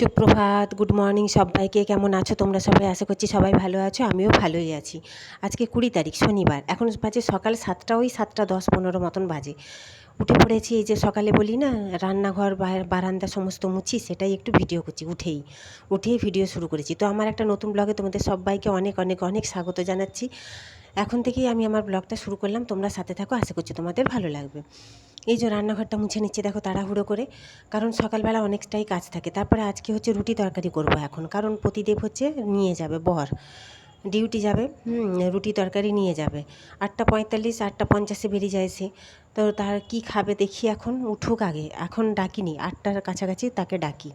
সুপ্রভাত good morning সবাইকে। কেমন আছো তোমরা সবাই? আশা করছি সবাই ভালো আছো, আমিও ভালোই আছি। আজকে কুড়ি তারিখ, শনিবার। এখন বাজে সকাল সাতটা, ওই সাতটা দশ পনেরো মতন বাজে। উঠে পড়েছি এই যে সকালে বলি না, রান্নাঘর বারান্দা সমস্ত মুছি, সেটাই একটু ভিডিও করছি, উঠেই। উঠেই ভিডিও শুরু করেছি। তো আমার একটা নতুন ব্লগে তোমাদের সবাইকে অনেক অনেক অনেক স্বাগত জানাচ্ছি। এখন থেকেই আমি আমার ব্লগটা শুরু করলাম। তোমরা সাথে থাকো, আশা করছি তোমাদের ভালো লাগবে। এই যে রান্নাঘরটা মুছে নিচ্ছে, দেখো তাড়াহুড়ো করে। কারণ সকালবেলা অনেকটাই কাজ থাকে। তারপরে আজকে হচ্ছে রুটি তরকারি করব এখন। কারণ প্রতিদেব হচ্ছে নিয়ে যাবে, বর। ডিউটি যাবে রুটি তরকারি নিয়ে যাবে। আটটা পঁয়তাল্লিশ, আটটা পঞ্চাশে বেরিয়ে যায় সে। তো তার কি খাবে দেখি এখন, উঠুক আগে। এখন ডাকিনি, আটটার কাছাকাছি তাকে ডাকি।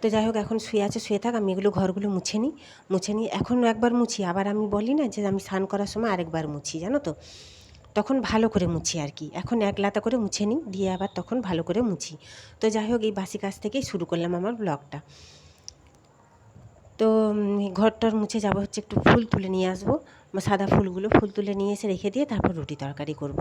তো যাই হোক, এখন শুয়ে আছে, শুয়ে থাক, আমি এগুলো ঘরগুলো মুছে নিই মুছে নিই। এখন একবার মুছি, আবার আমি বলি না যে আমি স্নান করার সময় আরেকবার মুছি, জানো তো? তখন ভালো করে মুছি আর কি। এখন এক লাতা করে মুছে নিই, দিয়ে আবার তখন ভালো করে মুছি। তো যাই হোক, এই বাসি কাজ থেকেই শুরু করলাম আমার ব্লগটা। তো ঘরটর মুছে যাব হচ্ছে একটু ফুল তুলে নিয়ে আসব। সাদা ফুলগুলো ফুল তুলে নিয়ে এসে রেখে দিয়ে তারপর রুটি তরকারি করব।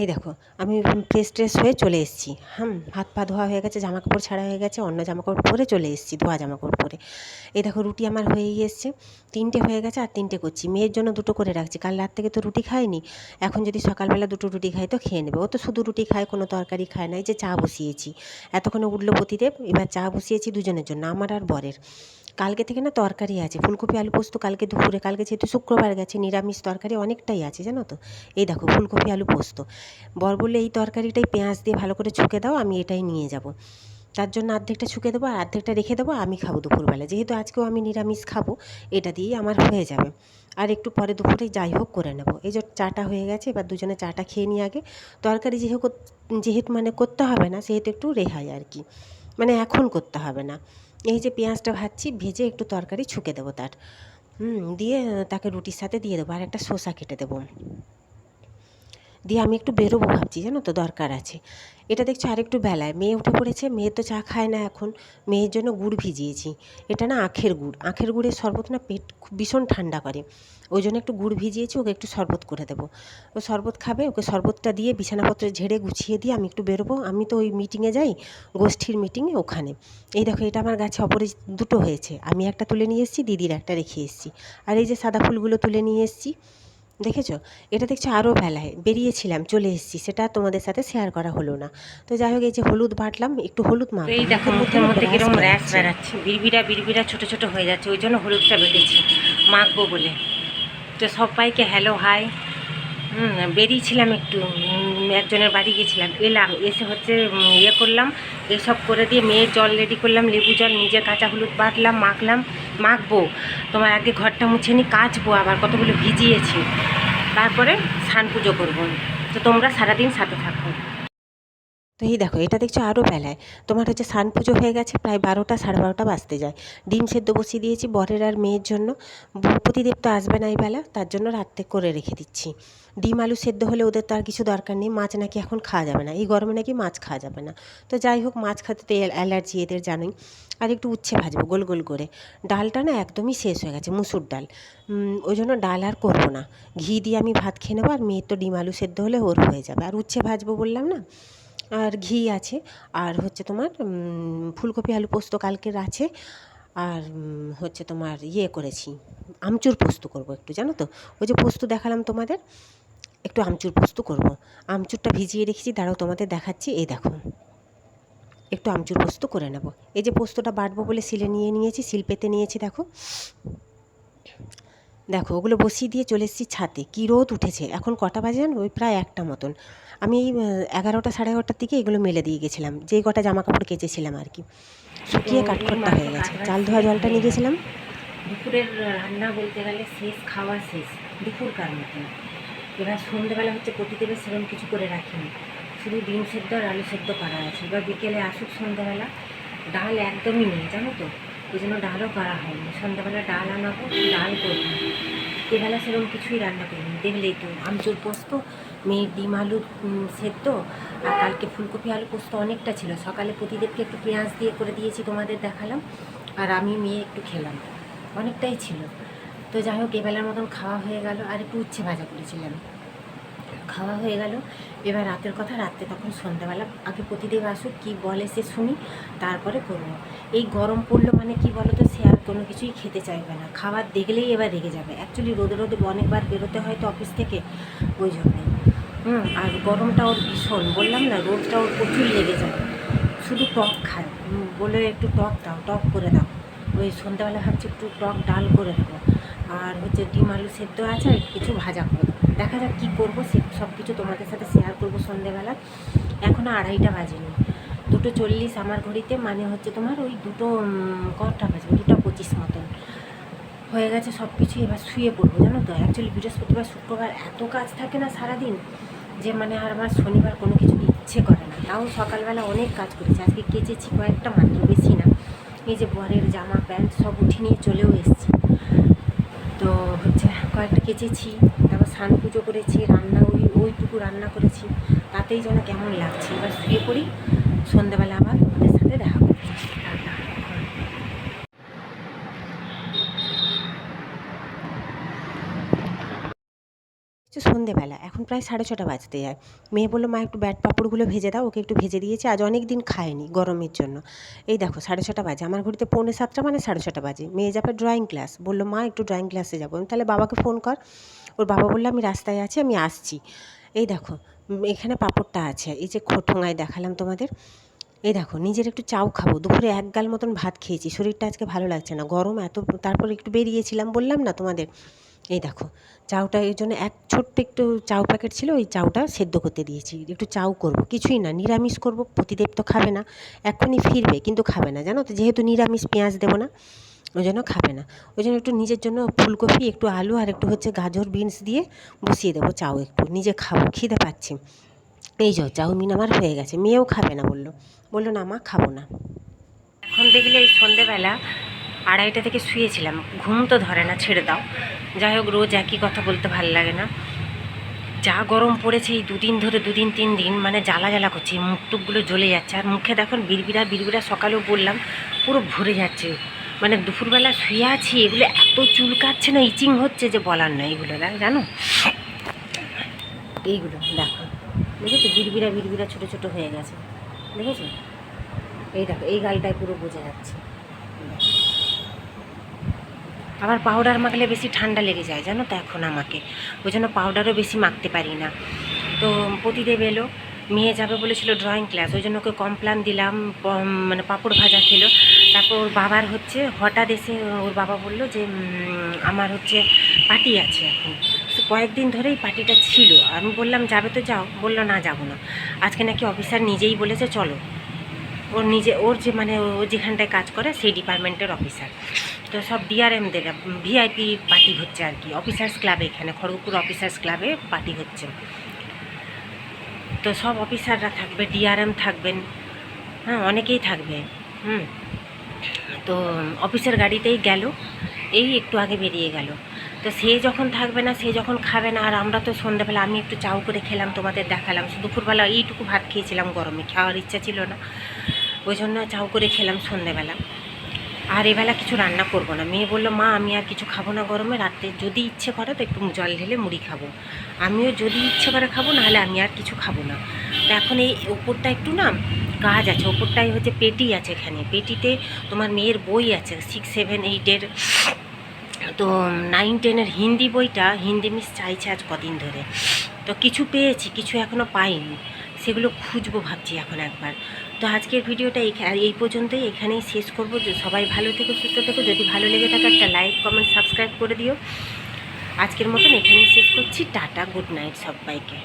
এই দেখো, আমি ফ্রেশ ট্রেশ হয়ে চলে এসেছি। হুম, হাত পা ধোয়া হয়ে গেছে জামা কাপড় ছাড়া হয়ে গেছে, অন্য জামা কাপড় পরে চলে এসেছি, ধোয়া জামা কাপড় পরে। এই দেখো, রুটি আমার হয়েই এসছে তিনটে হয়ে গেছে আর তিনটে করছি। মেয়ের জন্য দুটো করে রাখছি, কাল রাত থেকে তো রুটি খাইনি, এখন যদি সকালবেলা দুটো রুটি খাই তো খেয়ে নেবে। ও তো শুধু রুটি খায়, কোনো তরকারি খায় না, এই যে চা বসিয়েছি। এতক্ষণে উঠল পতিদেব, এবার চা বসিয়েছি দুজনের জন্য, আমার আর বরের। কালকে থেকে না তরকারি আছে, ফুলকপি, আলু পোস্ত, কালকে দুপুরে, কালকে যেহেতু শুক্রবার গেছে, নিরামিষ তরকারি অনেকটাই আছে, জানো তো? এই দেখো, ফুলকপি, আলু পোস্ত। বর বললে, এই তরকারিটাই পেঁয়াজ দিয়ে ভালো করে ছুঁকে দাও, আমি এটাই নিয়ে যাব। তার জন্য অর্ধেকটা ছুঁকে দেবো, আর অর্ধেকটা রেখে দেবো, আমি খাব দুপুরবেলা। যেহেতু আজকেও আমি নিরামিষ খাব, এটা দিয়েই আমার হয়ে যাবে। আর একটু পরে দুপুরে যাই হোক করে নেব। এই যে চাটা হয়ে গেছে, এবার দুজনে চাটা খেয়ে নিই আগে। তরকারি যেহেতু যেহেতু মানে করতে হবে না, সেহেতু একটু রেহাই আর কি। মানে এখন করতে হবে না। এই যে পেঁয়াজটা ভাজছি, ভেজে একটু তরকারি ছুঁকে দেবো তার। হুম, দিয়ে তাকে রুটির সাথে দিয়ে দেবো, আর একটা শসা কেটে দেবো। দিয়ে আমি একটু বেরোবো ভাবছি, জানো তো দরকার আছে। এটা দেখছ আরেকটু বেলায়, মেয়ে উঠে পড়েছে, মেয়ে তো চা খায় না এখন, মেয়ের জন্য গুড় ভিজিয়েছি। এটা না আখের গুড়, আখের গুড়ের শরবত না পেট খুব ভীষণ ঠান্ডা করে। ওই জন্য একটু গুড় ভিজিয়েছি, ওকে একটু শরবত করে দেবো। ও শরবত খাবে, ওকে শরবতটা দিয়ে বিছানাপত্র ঝেড়ে গুছিয়ে দিয়ে আমি একটু বেরোবো। আমি তো ওই মিটিংয়ে যাই, গোষ্ঠীর মিটিংয়ে ওখানে। এই দেখো, এটা আমার গাছে অপরে দুটো হয়েছে। আমি একটা তুলে নিয়ে এসেছি, দিদির একটা রেখে এসেছি। আর এই যে সাদা ফুলগুলো তুলে নিয়ে এসেছি দেখেছ? এটা দেখছ আরও বেলায় বেরিয়েছিলাম চলে এসেছি। সেটা তোমাদের সাথে শেয়ার করা হলো না। তো যাই হোক এই যে হলুদ বাটলাম একটু হলুদ মা এই দেখো মুখের মধ্যে কীরকম র্যাশ বেড়াচ্ছে। বিড়বিড়া বিড়বিড়া ছোটো ছোটো হয়ে যাচ্ছে। ওই জন্য হলুদটা বেটেছি মাখবো বলে। তো সবাইকে হ্যালো হাই হুম বেরিয়েছিলাম একটু। একজনের বাড়ি গেছিলাম এলাম, এসে হচ্ছে ইয়ে করলাম, এসব করে দিয়ে মেয়ের জল রেডি করলাম, লেবু জল, নিজে কাঁচা হলুদ বাটলাম, মাখলাম, মাখবো। তোমার আগে ঘরটা মুছে নি, কাচবো আবার কতগুলো ভিজিয়েছি। তারপরে স্নান পুজো করব। তো তোমরা সারাদিন সাথে থাকো। তো এই দেখো, এটা দেখছ আরও বেলায়। তোমার হচ্ছে সান পুজো হয়ে গেছে, প্রায় বারোটা, সাড়ে বারোটা বাজতে যায়। ডিম সেদ্ধ বসিয়ে দিয়েছি বরের আর মেয়ের জন্য। প্রতিদেব তো আসবে না এই বেলা তার জন্য রাত্রে করে রেখে দিচ্ছি। ডিম আলু সেদ্ধ হলে ওদের তো আর কিছু দরকার নেই, মাছ নাকি এখন খাওয়া যাবে না। এই গরমে নাকি মাছ খাওয়া যাবে না। তো যাই হোক, মাছ খেতে তো অ্যালার্জি এদের জানোই। আর একটু উচ্ছে ভাজবো, গোল গোল করে। ডালটা না একদমই শেষ হয়ে গেছে, মুসুর ডাল। ওই জন্য ডাল আর করব না। ঘি দিয়ে আমি ভাত খেয়ে নেব, আর মেয়ের তো ডিম আলু সেদ্ধ হলে ওর হয়ে যাবে। আর উচ্ছে ভাজবো বললাম না? আর ঘি আছে। আর হচ্ছে তোমার ফুলকপি, আলু পোস্ত কালকের আছে। আর হচ্ছে তোমার ইয়ে করেছি, আমচুর পোস্ত করব একটু, জানো তো? ওই যে পোস্ত দেখালাম তোমাদের, একটু আমচুর পোস্ত করব। আমচুরটা ভিজিয়ে রেখেছি, দাঁড়াও তোমাদের দেখাচ্ছি, এই দেখো। একটু আমচুর পোস্ত করে নেব। এই যে পোস্তটা বাটবো বলে সিলে নিয়ে নিয়েছি সিল পেতে নিয়েছি, দেখো। দেখো, ওগুলো বসিয়ে দিয়ে চলে এসেছি ছাতে কী রোদ উঠেছে? এখন কটা বাজে ওই প্রায় একটা মতন। আমি এই এগারোটা সাড়ে এগারোটার দিকে এগুলো মেলে দিয়ে গেছিলাম। যেই কটা জামা কাপড় কেচেছিলাম আর কি। শুকিয়ে কাঠখোট্টা হয়ে গেছে। চাল ধোয়া জলটা নিয়ে গেছিলাম। দুপুরের রান্না বলতে গেলে শেষ, খাওয়া শেষ। দুপুরকার মতন? এবার সন্ধ্যেবেলা হচ্ছে প্রতিদেবের সেরকম কিছু করে রাখিনি। শুধু ডিম সেদ্ধ আর আলু সেদ্ধ করা আছে। এবার বিকেলে আসুক সন্ধ্যাবেলা ডাল একদমই নেই, জানো তো? ওই জন্য ডালও করা হয়নি। সন্ধ্যাবেলা ডাল আনাবো, ডাল করব। এবেলা সেরকম কিছুই রান্না করিনি। দেখলেই তো আমচুর পোস্ত মেয়ের ডিম আলু সেদ্ধ, আর কালকে ফুলকপি আলু পোস্ত অনেকটা ছিল। সকালে প্রতিদেবকে একটু পেঁয়াজ দিয়ে করে দিয়েছি তোমাদের দেখালাম, আর আমি মেয়ে একটু খেলাম। অনেকটাই ছিল। তো যাই হোক, এবেলার মতন খাওয়া হয়ে গেল, আর একটু উচ্ছে ভাজা করেছিলাম। খাওয়া হয়ে গেল। এবার রাতের কথা রাত্রে তখন সন্ধ্যাবেলা আগে প্রতিদেব আসুক, কী বলে সে শুনি, তারপরে করব। এই গরম পড়ল মানে কি বলো তো সে আর কোনো কিছুই খেতে চাইবে না। খাবার দেখলেই এবার রেগে যাবে। অ্যাকচুয়ালি রোদে রোদে অনেকবার বেরোতে হয় তো অফিস থেকে, ওই জন্যে। হুম, আর গরমটা ওর ভীষণ। বললাম না, রোদটা ওর প্রচুর লেগে যায়। শুধু টক খায়। বলে একটু টক দাও, টক করে দাও। ওই সন্ধ্যাবেলা ভাবছি একটু টক ডাল করে দেবো আর হচ্ছে ডিম আলু সেদ্ধ আছে আর কিছু ভাজা করে দেখা যাক কী করব, সে সব কিছু তোমাদের সাথে শেয়ার করব সন্ধ্যেবেলা এখনও আড়াইটা বাজেনি। দুটো চল্লিশ আমার ঘড়িতে মানে হচ্ছে তোমার ওই দুটো কটা বাজবে দুটো পঁচিশ মতন। হয়ে গেছে সব কিছু এবার শুয়ে পড়ব, জানো তো? অ্যাকচুয়ালি বৃহস্পতিবার, শুক্রবার এত কাজ থাকে না সারাদিন যে মানে আর আমার শনিবার কোনো কিছু ইচ্ছে করে না। তাও সকালবেলা অনেক কাজ করেছি। আজকে কেচেছি কয়েকটা মাত্র, বেশি না। এই যে বরের জামা, প্যান্ট সব উঠে নিয়ে চলেও এসেছি। তো হচ্ছে কয়েকটা কেচেছি। তারপর স্নান পুজো করেছি রান্না ওই ওইটুকু রান্না করেছি, তাতেই যেন কেমন লাগছে। এবার শুয়ে পড়ি, সন্ধ্যাবেলা আবার তোমাদের সাথে দেখা করছি টাটা। হচ্ছে সন্ধেবেলা, এখন প্রায় সাড়ে ছটা বাজতে যায়। মেয়ে বলল, মা, একটু ব্যাট পাঁপড়গুলো ভেজে দাও, ওকে একটু ভেজে দিয়েছি, আজ অনেক দিন খায়নি গরমের জন্য। এই দেখো, সাড়ে ছটা বাজে, আমার ঘড়িতে পৌনে সাতটা মানে সাড়ে ছটা বাজে। মেয়ে যাবে ড্রয়িং ক্লাস বলল, মা, একটু ড্রয়িং ক্লাসে যাব। তাহলে বাবাকে ফোন কর। ওর বাবা বলল, আমি রাস্তায় আছি, আমি আসছি। এই দেখো এখানে পাঁপড়টা আছে, এই যে খোঠোঙায় দেখালাম তোমাদের। এই দেখো, নিজের একটু চাউ খাব, দুপুরে এক গাল মতন ভাত খেয়েছি, শরীরটা আজকে ভালো লাগছে না, গরম এত, তারপর একটু বেরিয়েছিলাম, বললাম না তোমাদের এই দেখো, চাউটা এর জন্য এক ছোট্ট একটু চাউ প্যাকেট ছিল, ওই চাউটা সেদ্ধ করতে দিয়েছি। একটু চাউ করব, কিছুই না, নিরামিষ করব, প্রতিদেব তো খাবে না, এখনই ফিরবে, কিন্তু খাবে না। জানো তো, যেহেতু নিরামিষ পেঁয়াজ দেবো না, ওই জন্য খাবে না। ওই জন্য একটু নিজের জন্য ফুলকপি, একটু আলু আর একটু হচ্ছে গাজর বিনস দিয়ে বসিয়ে দেবো চাউ একটু। নিজে খাব, খিদে পাচ্ছি। এই যো, চাউমিন আমার হয়ে গেছে, মেয়েও খাবে না বলল। বলল, না মা, খাব না। এখন দেখলে এই সন্ধেবেলা আড়াইটা থেকে শুয়েছিলাম। ঘুম তো ধরে না, ছেড়ে দাও। যাই হোক, রোজ একই কথা বলতে ভালো লাগে না। যা গরম পড়েছে এই দুদিন ধরে, দুদিন, তিন দিন মানে জ্বালা জ্বালা করছে। মুখ টুকগুলো জ্বলে যাচ্ছে। আর মুখে দেখুন, বিড়বিড়া বিড়বিড়া সকালেও বললাম, পুরো ভরে যাচ্ছে। মানে দুপুরবেলা শুয়ে আছি, এগুলো এত চুলকাচ্ছে না, ইচিং হচ্ছে যে বলার নয় এগুলো, জানো? এইগুলো, দেখো। দেখেছ? বিড়বিড়া বিড়বিড়া ছোটো ছোটো হয়ে গেছে। দেখেছ? এই দেখো, এই গালটায় পুরো বোঝা যাচ্ছে। আবার পাউডার মাখলে বেশি ঠান্ডা লেগে যায়, জানো তো এখন আমাকে। ওই জন্য পাউডারও বেশি মাখতে পারি না। তো প্রতিদেব এলো, মেয়ে যাবে বলেছিল ড্রয়িং ক্লাস ওই জন্য ওকে কমপ্লান দিলাম মানে পাঁপড় ভাজা খেলো। তারপর ওর বাবার হচ্ছে, হঠাৎ এসে ওর বাবা বলল যে আমার হচ্ছে পার্টি আছে এখন। কয়েকদিন ধরেই পার্টিটা ছিল। আমি বললাম, যাবে তো যাও। বলল, না, যাব না। আজকে নাকি অফিসার নিজেই বলেছে, চলো। ওর নিজে, ওর যে মানে ও যেখানটায় কাজ করে, সেই ডিপার্টমেন্টের অফিসার তো সব ডিআরএমদের ভিআইপি পার্টি হচ্ছে আর কি। অফিসার্স ক্লাবে এখানে, খড়গপুর অফিসার্স ক্লাবে পার্টি হচ্ছে। তো সব অফিসাররা থাকবে ডিআরএম থাকবেন হ্যাঁ অনেকেই থাকবে, হুম। তো অফিসের গাড়িতেই গেল, এই একটু আগে বেরিয়ে গেল। তো সে যখন থাকবে না, সে যখন খাবে না, আর আমরা তো সন্ধ্যাবেলা আমি একটু চাউ করে খেলাম, তোমাদের দেখালাম। দুপুরবেলা এইটুকু ভাত খেয়েছিলাম গরমে, খাওয়ার ইচ্ছা ছিল না। ওই জন্য চাউ করে খেলাম সন্ধ্যেবেলা আর এবেলা কিছু রান্না করব না। মেয়ে বলল, মা, আমি আর কিছু খাব না গরমে রাতে যদি ইচ্ছে করে তো একটু জল ঢেলে মুড়ি খাব। আমিও যদি ইচ্ছে করে খাব, নাহলে আমি আর কিছু খাব না। তো এখন এই ওপরটা একটু না কাজ আছে, ওপরটাই হচ্ছে পেটি আছে এখানে। পেটিতে তোমার মেয়ের বই আছে সিক্স সেভেন এইটের তো নাইন টেনের হিন্দি বইটা, হিন্দি মিস চাইছে আজ কদিন ধরে। তো কিছু পেয়েছি, কিছু এখনও পাইনি। সেগুলো খুঁজবো ভাবছি এখন একবার। তো আজকের ভিডিওটা এই পর্যন্তই। এখানেই শেষ করব। সবাই ভালো থেকো, সুস্থ থেকো। যদি ভালো লেগে থাকে, একটা লাইক কমেন্ট সাবস্ক্রাইব করে দিও। আজকের মতন এখানেই শেষ করছি। টাটা গুড নাইট সবাইকে।